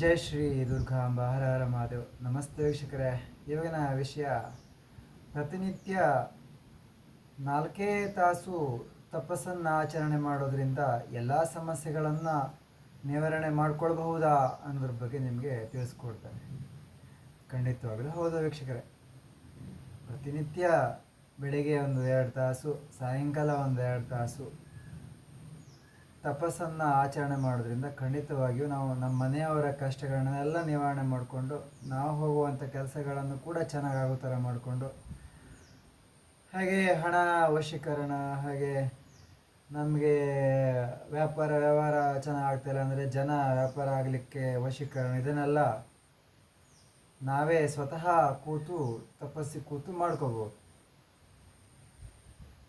ಜೈ ಶ್ರೀ ದುರ್ಗಾಂಬ ಹರ ಹರ ಮಹಾದೇವ್. ನಮಸ್ತೆ ವೀಕ್ಷಕರೇ. ಇವಾಗಿನ ವಿಷಯ, ಪ್ರತಿನಿತ್ಯ ನಾಲ್ಕೇ ತಾಸು ತಪಸ್ಸನ್ನು ಆಚರಣೆ ಮಾಡೋದ್ರಿಂದ ಎಲ್ಲ ಸಮಸ್ಯೆಗಳನ್ನು ನಿವಾರಣೆ ಮಾಡ್ಕೊಳ್ಬಹುದಾ ಅನ್ನೋದ್ರ ಬಗ್ಗೆ ನಿಮಗೆ ತಿಳಿಸ್ಕೊಡ್ತಾರೆ ಖಂಡಿತವಾಗಲೂ ಹೌದು ವೀಕ್ಷಕರೇ. ಪ್ರತಿನಿತ್ಯ ಬೆಳಿಗ್ಗೆ ಒಂದು ಎರಡು ತಾಸು, ಸಾಯಂಕಾಲ ಒಂದು ಎರಡು ತಾಸು ತಪಸ್ಸನ್ನು ಆಚರಣೆ ಮಾಡೋದ್ರಿಂದ ಖಂಡಿತವಾಗಿಯೂ ನಾವು ನಮ್ಮ ಮನೆಯವರ ಕಷ್ಟಗಳನ್ನೆಲ್ಲ ನಿವಾರಣೆ ಮಾಡಿಕೊಂಡು ನಾವು ಹೋಗುವಂಥ ಕೆಲಸಗಳನ್ನು ಕೂಡ ಚೆನ್ನಾಗಾಗೋ ಥರ ಮಾಡಿಕೊಂಡು ಹಾಗೆ ಹಣ ವಶೀಕರಣ ಹಾಗೆ ನಮಗೆ ವ್ಯಾಪಾರ, ವ್ಯವಹಾರ ಚೆನ್ನಾಗಿ ಆಗ್ತಾಯಿಲ್ಲ ಅಂದರೆ ಜನ ವ್ಯಾಪಾರ ಆಗಲಿಕ್ಕೆ ವಶೀಕರಣ ಇದನ್ನೆಲ್ಲ ನಾವೇ ಸ್ವತಃ ಕೂತು ತಪಸ್ಸಿ ಕೂತು ಮಾಡ್ಕೋಬೋದು.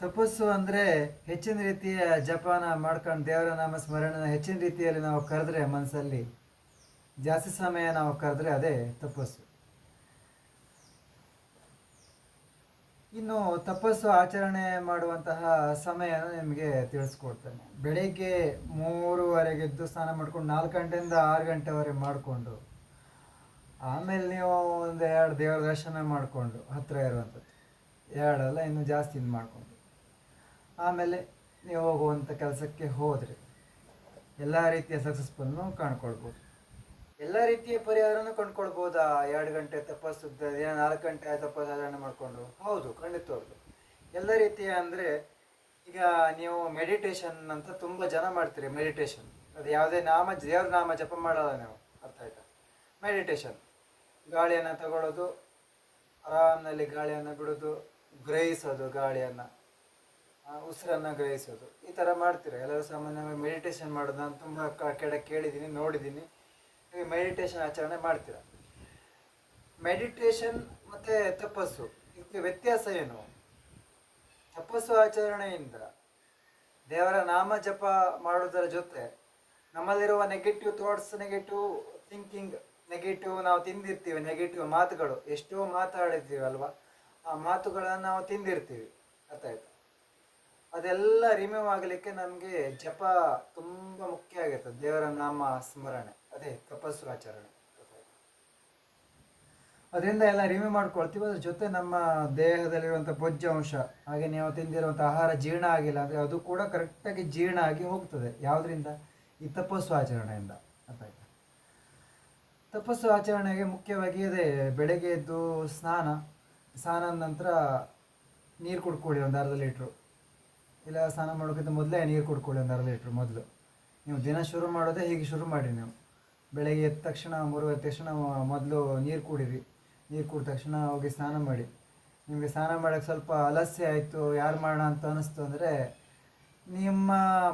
ತಪಸ್ಸು ಅಂದರೆ ಹೆಚ್ಚಿನ ರೀತಿಯ ಜಪಾನ ಮಾಡ್ಕೊಂಡು ದೇವರ ನಾಮ ಸ್ಮರಣೆನ ಹೆಚ್ಚಿನ ರೀತಿಯಲ್ಲಿ ನಾವು ಕರೆದ್ರೆ ಮನಸ್ಸಲ್ಲಿ. ಜಾಸ್ತಿ ಸಮಯ ನಾವು ಕರೆದ್ರೆ ಅದೇ ತಪಸ್ಸು. ಇನ್ನು ತಪಸ್ಸು ಆಚರಣೆ ಮಾಡುವಂತಹ ಸಮಯ ನಿಮಗೆ ತಿಳಿಸ್ಕೊಡ್ತೇನೆ. ಬೆಳಿಗ್ಗೆ ಮೂರುವರೆಗೆದ್ದು ಸ್ನಾನ ಮಾಡ್ಕೊಂಡು ನಾಲ್ಕು ಗಂಟೆಯಿಂದ ಆರು ಗಂಟೆವರೆಗೆ ಮಾಡಿಕೊಂಡು, ಆಮೇಲೆ ನೀವು ಒಂದು ಎರಡು ದೇವರ ದರ್ಶನ ಮಾಡಿಕೊಂಡು ಹತ್ತಿರ ಇರುವಂಥದ್ದು. ಎರಡಲ್ಲ ಇನ್ನೂ ಜಾಸ್ತಿ ಇದು ಮಾಡಿಕೊಂಡು. ಆಮೇಲೆ ನೀವು ಹೋಗುವಂಥ ಕೆಲಸಕ್ಕೆ ಹೋದರೆ ಎಲ್ಲ ರೀತಿಯ ಸಕ್ಸಸ್ಫುಲ್ನು ಕಾಣ್ಕೊಳ್ಬೋದು. ಎಲ್ಲ ರೀತಿಯ ಪರಿಹಾರನೂ ಕಂಡ್ಕೊಳ್ಬೋದಾ? ಎರಡು ಗಂಟೆ ತಪಸ್ಸು ದಿನ ನಾಲ್ಕು ಗಂಟೆ ತಪಸ್ಸು ಆಚರಣೆ ಮಾಡಿಕೊಂಡು? ಹೌದು ಖಂಡಿತವಾಗ್ಲು ಎಲ್ಲ ರೀತಿಯ ಅಂದರೆ ಈಗ ನೀವು ಮೆಡಿಟೇಷನ್ ಅಂತ ತುಂಬ ಜನ ಮಾಡ್ತೀರಿ ಮೆಡಿಟೇಷನ್ ಅದು ಯಾವುದೇ ನಾಮ, ದೇವ್ರ ನಾಮ ಜಪ ಮಾಡಲ್ಲ ನೀವು, ಅರ್ಥ ಆಯ್ತಾ? ಮೆಡಿಟೇಷನ್ ಗಾಳಿಯನ್ನು ತಗೊಳ್ಳೋದು, ಆರಾಮ್ನಲ್ಲಿ ಗಾಳಿಯನ್ನು ಬಿಡೋದು, ಗ್ರಹಿಸೋದು ಗಾಳಿಯನ್ನು. ಉಸಿರನ್ನು ಗ್ರಹಿಸೋದು. ಈ ಥರ ಮಾಡ್ತೀರ? ಎಲ್ಲರೂ ಸಾಮಾನ್ಯವಾಗಿ ಮೆಡಿಟೇಷನ್ ಮಾಡೋದು ನಾನು ತುಂಬ ಕಡೆ, ಕೇಳಿದ್ದೀನಿ, ನೋಡಿದ್ದೀನಿ. ನೀವು ಮೆಡಿಟೇಷನ್ ಆಚರಣೆ ಮಾಡ್ತೀರ? ಮೆಡಿಟೇಷನ್ ಮತ್ತು ತಪಸ್ಸು. ಇದಕ್ಕೆ ವ್ಯತ್ಯಾಸ ಏನು? ತಪಸ್ಸು ಆಚರಣೆಯಿಂದ ದೇವರ ನಾಮ ಜಪ ಮಾಡೋದರ ಜೊತೆ ನಮ್ಮಲ್ಲಿರುವ negative thoughts negative thinking negative ನಾವು ತಿಂದಿರ್ತೀವಿ ನೆಗೆಟಿವ್ ಮಾತುಗಳು. ಎಷ್ಟೋ ಮಾತಾಡಿರ್ತೀವಿ ಅಲ್ವಾ ಆ ಮಾತುಗಳನ್ನು ನಾವು ತಿಂದಿರ್ತೀವಿ. ಅರ್ಥ ಆಯ್ತಾ? ಅದೆಲ್ಲ ರಿಮೂವ್ ಆಗಲಿಕ್ಕೆ ನಮಗೆ ಜಪ ತುಂಬ ಮುಖ್ಯ ಆಗಿರ್ತದೆ ದೇವರ ನಾಮ ಸ್ಮರಣೆ. ಅದೇ ತಪಸ್ಸು ಆಚರಣೆ ಅದರಿಂದ ಎಲ್ಲ ರಿಮೂವ್ ಮಾಡ್ಕೊಳ್ತೀವಿ. ಅದ್ರ ಜೊತೆ ನಮ್ಮ ದೇಹದಲ್ಲಿರುವಂಥ ಬೊಜ್ಜಂಶ ಅಂಶ, ಹಾಗೆ ನೀವು ತಿಂದಿರುವಂಥ ಆಹಾರ ಜೀರ್ಣ ಆಗಿಲ್ಲ ಅಂದರೆ ಅದು ಕೂಡ ಕರೆಕ್ಟಾಗಿ ಜೀರ್ಣ ಆಗಿ ಹೋಗ್ತದೆ. ಯಾವುದರಿಂದ? ಈ ತಪಸ್ಸು ಆಚರಣೆಯಿಂದ ಆಯ್ತಾ? ತಪಸ್ಸು ಆಚರಣೆಗೆ ಮುಖ್ಯವಾಗಿ ಅದೇ ಬೆಳಗ್ಗೆ ಎದ್ದು ಸ್ನಾನ, ಸ್ನಾನದ ನಂತರ ನೀರು ಕುಡ್ಕೊಳ್ಳಿ ಒಂದು ಅರ್ಧ ಲೀಟ್ರು. ಇಲ್ಲ, ಸ್ನಾನ ಮಾಡೋಕ್ಕಿಂತ ಮೊದಲೇ ನೀರು ಕುಡ್ಕೊಳ್ಳಿ ಒಂದು ಅರ್ಧ ಲೀಟ್ರ್ ಮೊದಲು. ನೀವು ದಿನ ಶುರು ಮಾಡೋದೇ ಹೀಗೆ ಶುರು ಮಾಡಿ ನೀವು. ಬೆಳಗ್ಗೆ ಎದ್ದ ತಕ್ಷಣ ಮೂರುವರೆ ತಕ್ಷಣ ಮೊದಲು ನೀರು ಕುಡಿರಿ. ನೀರು ಕುಡಿದ ತಕ್ಷಣ ಹೋಗಿ ಸ್ನಾನ ಮಾಡಿ. ನಿಮಗೆ ಸ್ನಾನ ಮಾಡೋಕ್ಕೆ ಸ್ವಲ್ಪ ಅಲಸ್ಯ ಆಯಿತು, ಯಾರು ಮಾಡೋಣ ಅಂತ ಅನ್ನಿಸ್ತು ಅಂದರೆ ನಿಮ್ಮ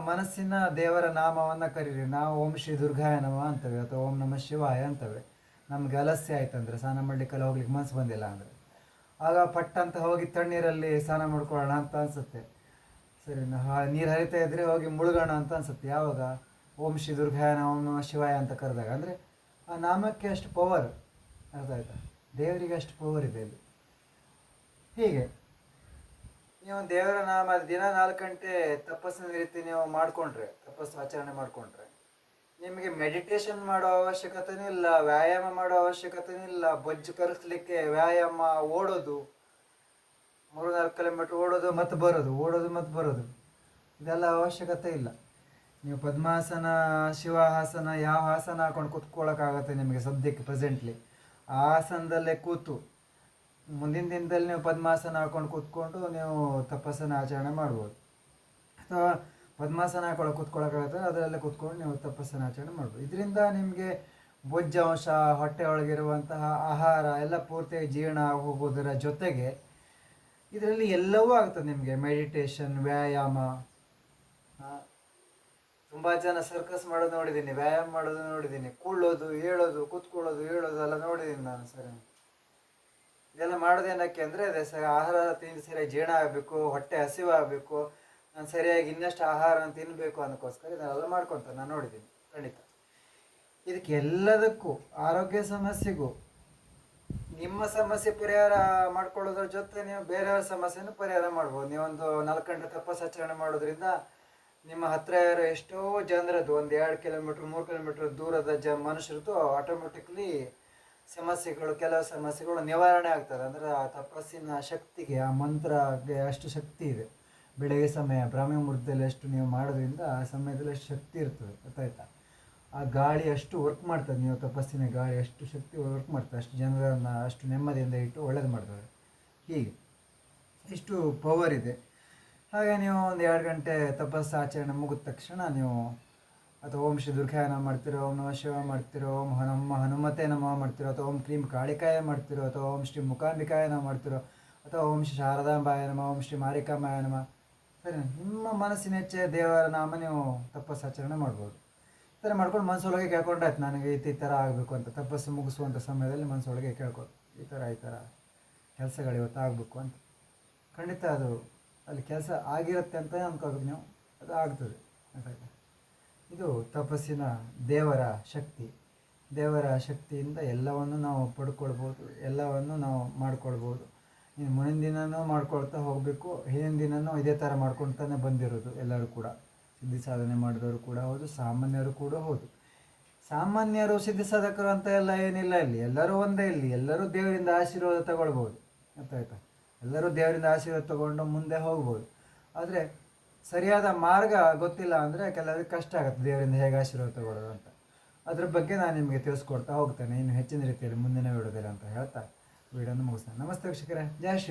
ಮನಸ್ಸಿನ ದೇವರ ನಾಮವನ್ನು ಕರೀರಿ. ನಾವು ಓಂ ಶ್ರೀ ದುರ್ಗಾಯ ನಮಃ ಅಂತವೆ, ಅಥವಾ ಓಂ ನಮಃ ಶಿವಾಯ ಅಂತವೆ. ನಮಗೆ ಅಲಸ್ಯ ಆಯ್ತು ಅಂದರೆ ಸ್ನಾನ ಮಾಡಲಿಕ್ಕೆಲ್ಲ ಹೋಗ್ಲಿಕ್ಕೆ ಮನಸ್ಸು ಬಂದಿಲ್ಲ ಅಂದರೆ. ಆಗ ಪಟ್ಟಂತ ಹೋಗಿ ತಣ್ಣೀರಲ್ಲಿ ಸ್ನಾನ ಮಾಡ್ಕೊಳ್ಳೋಣ ಅಂತ ಅನಿಸುತ್ತೆ. ಸರಿ ನೀರು ಹರಿತಾ ಇದ್ರೆ ಹೋಗಿ ಮುಳುಗೋಣ ಅಂತ ಅನ್ಸುತ್ತೆ. ಯಾವಾಗ? ಓಂ ಶ್ರೀ ದುರ್ಗಾಯ ನಮಃ ಶಿವಾಯ ಅಂತ ಕರೆದಾಗ. ಅಂದರೆ ಆ ನಾಮಕ್ಕೆ ಅಷ್ಟು ಪವರ್ ಅರ್ಥ ಆಯ್ತಾ? ದೇವರಿಗೆ ಅಷ್ಟು ಪವರ್ ಇದೆ ಅಲ್ಲಿ. ಹೀಗೆ. ನೀವು ದೇವರ ನಾಮ, ದಿನ ನಾಲ್ಕು ಗಂಟೆ ತಪಸ್ಸಿನ ರೀತಿ ನೀವು ಮಾಡಿಕೊಂಡ್ರೆ, ತಪಸ್ಸು ಆಚರಣೆ ಮಾಡಿಕೊಂಡ್ರೆ, ನಿಮಗೆ ಮೆಡಿಟೇಷನ್ ಮಾಡೋ ಅವಶ್ಯಕತೆನೂ ಇಲ್ಲ, ವ್ಯಾಯಾಮ ಮಾಡೋ ಅವಶ್ಯಕತೆನೂ ಇಲ್ಲ, ಬೊಜ್ಜು ಕರೆಸ್ಲಿಕ್ಕೆ ವ್ಯಾಯಾಮ, ಓಡೋದು ಮೂರು ನಾಲ್ಕು ಕಿಲೋಮೀಟ್ರ್ ಓಡೋದು ಮತ್ತು ಬರೋದು, ಓಡೋದು ಮತ್ತು ಬರೋದು. ಇದೆಲ್ಲ ಅವಶ್ಯಕತೆ ಇಲ್ಲ. ನೀವು ಪದ್ಮಾಸನ, ಶಿವಾಹಾಸನ, ಯಾವ ಆಸನ ಹಾಕೊಂಡು ಕೂತ್ಕೊಳ್ಳೋಕ್ಕಾಗತ್ತೆ ನಿಮಗೆ ಸದ್ಯಕ್ಕೆ ಪ್ರೆಸೆಂಟ್ಲಿ ಆ ಆಸನದಲ್ಲೇ ಕೂತು, ಮುಂದಿನ ದಿನದಲ್ಲಿ ನೀವು ಪದ್ಮಾಸನ ಹಾಕೊಂಡು ಕೂತ್ಕೊಂಡು ನೀವು ತಪಸ್ಸನ್ನು ಆಚರಣೆ ಮಾಡ್ಬೋದು. ಅಥವಾ ಪದ್ಮಾಸನ ಹಾಕೊಳ್ಳೋ ಕೂತ್ಕೊಳ್ಳೋಕ್ಕಾಗತ್ತೆ, ಅದರಲ್ಲೇ ಕೂತ್ಕೊಂಡು ನೀವು ತಪಸ್ಸನ್ನು ಆಚರಣೆ ಮಾಡ್ಬೋದು. ಇದರಿಂದ ನಿಮಗೆ ಬೊಜ್ಜಾಂಶ ಹೊಟ್ಟೆ ಒಳಗಿರುವಂತಹ ಆಹಾರ ಎಲ್ಲ ಪೂರ್ತಿಯಾಗಿ ಜೀರ್ಣ ಆಗೋಗೋದರ ಜೊತೆಗೆ ಇದರಲ್ಲಿ ಎಲ್ಲವೂ ಆಗ್ತದೆ ನಿಮಗೆ. ಮೆಡಿಟೇಷನ್ ವ್ಯಾಯಾಮ. ತುಂಬ ಜನ ಸರ್ಕಸ್ ಮಾಡೋದು ನೋಡಿದ್ದೀನಿ ವ್ಯಾಯಾಮ ಮಾಡೋದು ನೋಡಿದ್ದೀನಿ ಕೂಳೋದು ಹೇಳೋದು ಕೂತ್ಕೊಳ್ಳೋದು ಹೇಳೋದು ಎಲ್ಲ ನೋಡಿದ್ದೀನಿ ನಾನು ಸರಿ. ಇದೆಲ್ಲ ಮಾಡೋದೇನಕ್ಕೆ ಅಂದರೆ ಅದೇ ಸರಿ, ಆಹಾರ ತಿಂದು ಸರಿಯಾಗಿ ಜೀರ್ಣ ಆಗಬೇಕು, ಹೊಟ್ಟೆ ಹಸಿವಾಗಬೇಕು, ನಾನು ಸರಿಯಾಗಿ ಇನ್ನಷ್ಟು ಆಹಾರನ ತಿನ್ನಬೇಕು ಅನ್ನೋಕ್ಕೋಸ್ಕರ ಇದನ್ನೆಲ್ಲ ಮಾಡ್ಕೊತಾರೆ ನಾನು ನೋಡಿದ್ದೀನಿ ಖಂಡಿತ. ಇದಕ್ಕೆ ಎಲ್ಲದಕ್ಕೂ, ಆರೋಗ್ಯ ಸಮಸ್ಯೆಗೂ ನಿಮ್ಮ ಸಮಸ್ಯೆ ಪರಿಹಾರ ಮಾಡ್ಕೊಳ್ಳೋದ್ರ ಜೊತೆ ನೀವು ಬೇರೆಯವ್ರ ಸಮಸ್ಯೆನೂ ಪರಿಹಾರ ಮಾಡ್ಬೋದು. ನೀವೊಂದು ನಾಲ್ಕು ಗಂಟೆ ತಪಸ್ಸಾಚರಣೆ ಮಾಡೋದ್ರಿಂದ ನಿಮ್ಮ ಹತ್ರ ಇರೋ ಎಷ್ಟೋ ಜನರದ್ದು, ಒಂದು ಎರಡು ಕಿಲೋಮೀಟ್ರ್, ಮೂರು ಕಿಲೋಮೀಟ್ರ್ ದೂರದ ಜ ಮನುಷ್ಯರದ್ದು ಆಟೋಮೆಟಿಕ್ಲಿ ಸಮಸ್ಯೆಗಳು, ಕೆಲವು ಸಮಸ್ಯೆಗಳು ನಿವಾರಣೆ ಆಗ್ತದೆ. ಅಂದರೆ ಆ ತಪಸ್ಸಿನ ಶಕ್ತಿಗೆ, ಆ ಮಂತ್ರಗೆ ಅಷ್ಟು ಶಕ್ತಿ ಇದೆ. ಬೆಳಗ್ಗೆ ಸಮಯ ಬ್ರಾಹ್ಮಿ ಮುಹೂರ್ತದಲ್ಲಿ ಅಷ್ಟು ನೀವು ಮಾಡೋದ್ರಿಂದ ಆ ಸಮಯದಲ್ಲಿ ಅಷ್ಟು ಶಕ್ತಿ ಇರ್ತದೆ. ಗೊತ್ತಾಯ್ತಾ? ಆ ಗಾಳಿ ಅಷ್ಟು ವರ್ಕ್ ಮಾಡ್ತದೆ. ನೀವು ತಪಸ್ಸಿನ ಗಾಳಿ ಅಷ್ಟು ಶಕ್ತಿ ವರ್ಕ್ ಮಾಡ್ತದೆ. ಅಷ್ಟು ಜನರನ್ನು ಅಷ್ಟು ನೆಮ್ಮದಿಯಿಂದ ಇಟ್ಟು ಒಳ್ಳೇದು ಮಾಡ್ತದೆ. ಹೀಗೆ. ಇಷ್ಟು ಪವರ್ ಇದೆ. ಹಾಗೆ ನೀವು ಒಂದು ಎರಡು ಗಂಟೆ ತಪಸ್ಸು ಆಚರಣೆ ಮುಗಿದ ತಕ್ಷಣ ನೀವು ಅಥವಾ ಓಂ ಶ್ರೀ ದುರ್ಗಾಯನ ಮಾಡ್ತಿರೋ, ಓಂ ನಮ ಶಿವ ಮಾಡ್ತಿರೋ, ಓಂ ಹನುಮ, ಹನುಮತೆ ನಮ ಮಾಡ್ತಿರೋ, ಅಥವಾ ಓಂ ಕ್ರೀಂ ಕಾಳಿಕಾಯ ಮಾಡ್ತಿರೋ, ಅಥವಾ ಓಂ ಶ್ರೀ ಮುಖಾಂಬಿಕಾಯನ ಮಾಡ್ತಿರೋ, ಅಥವಾ ಓಂ ಶ್ರೀ ಶಾರದಾಂಬಾಯ ನಮ, ಓಂ ಶ್ರೀ ಮಾರಿಕಾಂಬಾಯ ನಮ ಸರಿ ನಿಮ್ಮ ಮನಸ್ಸಿನ ಹೆಚ್ಚೆ ದೇವರ ನಾಮ ನೀವು ತಪಸ್ಸು ಆಚರಣೆ ಮಾಡ್ಬೋದು. ಥರ ಮಾಡ್ಕೊಂಡು ಮನಸ್ಸೊಳಗೆ ಕೇಳ್ಕೊಂಡಾಯ್ತು ನನಗೆ ಈ ಥರ ಆಗಬೇಕು ಅಂತ. ತಪಸ್ಸು ಮುಗಿಸುವಂಥ ಸಮಯದಲ್ಲಿ ಮನಸ್ಸೊಳಗೆ ಕೇಳ್ಕೊ ಈ ಥರ ಈ ಥರ ಕೆಲಸಗಳು ಇವತ್ತು ಆಗಬೇಕು ಅಂತ. ಖಂಡಿತ ಅದು ಅಲ್ಲಿ ಕೆಲಸ ಆಗಿರುತ್ತೆ ಅಂತ ಅಂದ್ಕೋಬೇಕು ನೀವು. ಅದು ಆಗ್ತದೆ. ಇದು ತಪಸ್ಸಿನ ದೇವರ ಶಕ್ತಿ. ದೇವರ ಶಕ್ತಿಯಿಂದ ಎಲ್ಲವನ್ನು ನಾವು ಪಡ್ಕೊಳ್ಬೋದು, ಎಲ್ಲವನ್ನು ನಾವು ಮಾಡ್ಕೊಳ್ಬೋದು. ಮುಂದಿನ ದಿನವೂ ಮಾಡ್ಕೊಳ್ತಾ ಹೋಗಬೇಕು ಹಿಂದಿನ ದಿನವೂ ಇದೇ ಥರ ಮಾಡ್ಕೊಳ್ತಾನೆ ಬಂದಿರೋದು ಎಲ್ಲರೂ ಕೂಡ. ಸಿದ್ಧಿ ಸಾಧನೆ ಮಾಡಿದವರು ಕೂಡ ಹೌದು, ಸಾಮಾನ್ಯರು ಕೂಡ ಹೌದು. ಸಾಮಾನ್ಯರು ಸಿದ್ಧಿ ಸಾಧಕರು ಅಂತ ಎಲ್ಲ ಏನಿಲ್ಲ ಇಲ್ಲಿ. ಎಲ್ಲರೂ ಒಂದೇ ಇಲ್ಲಿ. ಎಲ್ಲರೂ ದೇವರಿಂದ ಆಶೀರ್ವಾದ ತಗೊಳ್ಬೋದು ಗೊತ್ತಾಯ್ತಾ? ಎಲ್ಲರೂ ದೇವರಿಂದ ಆಶೀರ್ವಾದ ತಗೊಂಡು ಮುಂದೆ ಹೋಗ್ಬೋದು. ಆದರೆ ಸರಿಯಾದ ಮಾರ್ಗ ಗೊತ್ತಿಲ್ಲ ಅಂದರೆ ಕೆಲವರಿಗೆ ಕಷ್ಟ ಆಗುತ್ತೆ. ದೇವರಿಂದ ಹೇಗೆ ಆಶೀರ್ವಾದ ತಗೊಳ್ಳೋದು ಅಂತ. ಅದ್ರ ಬಗ್ಗೆ ನಾನು ನಿಮಗೆ ತಿಳಿಸ್ಕೊಡ್ತಾ ಹೋಗ್ತೇನೆ. ಇನ್ನು ಹೆಚ್ಚಿನ ರೀತಿಯಲ್ಲಿ ಮುಂದಿನ ವಿಡಿಯೋದಲ್ಲಿ ಅಂತ ಹೇಳ್ತಾ, ವಿಡಿಯೋನ ಮುಗಿಸ್ತೇನೆ. ನಮಸ್ತೆ ವೀಕ್ಷಕರೇ. ಜಯ ಶ್ರೀ